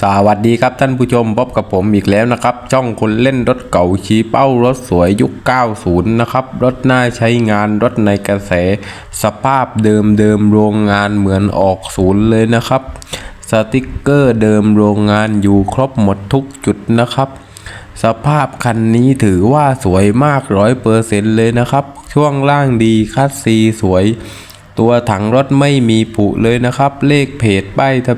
สวัสดีครับท่านผู้ชมพบกับผมอีกแล้วนะครับช่องคนเล่นรถเก่าชี้เป้ารถสวยยุค 90 นะครับ รถน่าใช้งานรถในกระแส สภาพเดิมเดิมโรงงานเหมือนออกศูนย์เลยนะครับ สติกเกอร์เดิมโรงงานอยู่ครบหมดทุกจุดนะครับ สภาพคันนี้ถือว่าสวยมากร้อยเปอร์เซ็นเลยนะครับ ช่วงล่างดีคัสซีสวย ตัวถังรถไม่มีผุเลยนะครับ เลขเพจป้ายทะ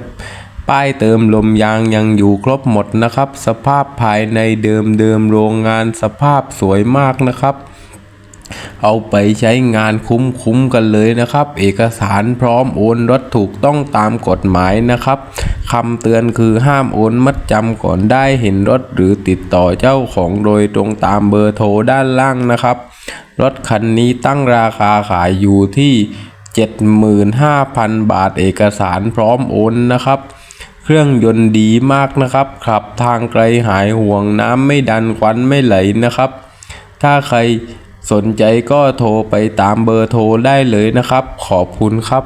ป้ายเติมลมยางยังอยู่ครบหมดนะครับ สภาพภายในเดิมเดิมๆโรงงานสภาพสวยมากนะครับ เอาไปใช้งานคุ้มๆกันเลยนะครับ เอกสารพร้อมโอนรถถูกต้องตามกฎหมายนะครับคำเตือนคือห้ามโอนมัดจำก่อนได้เห็นรถหรือติดต่อเจ้าของโดยตรงตามเบอร์โทรด้านล่างนะครับ รถคันนี้ตั้งราคาขายอยู่ที่ 75,000 บาทเอกสารพร้อมโอนนะครับ เครื่องยนต์ดีมากนะครับ ขับทางไกลหายห่วงน้ำไม่ดันควันไม่ไหลนะครับ ถ้าใครสนใจก็โทรไปตามเบอร์โทรได้เลยนะครับ ขอบคุณครับ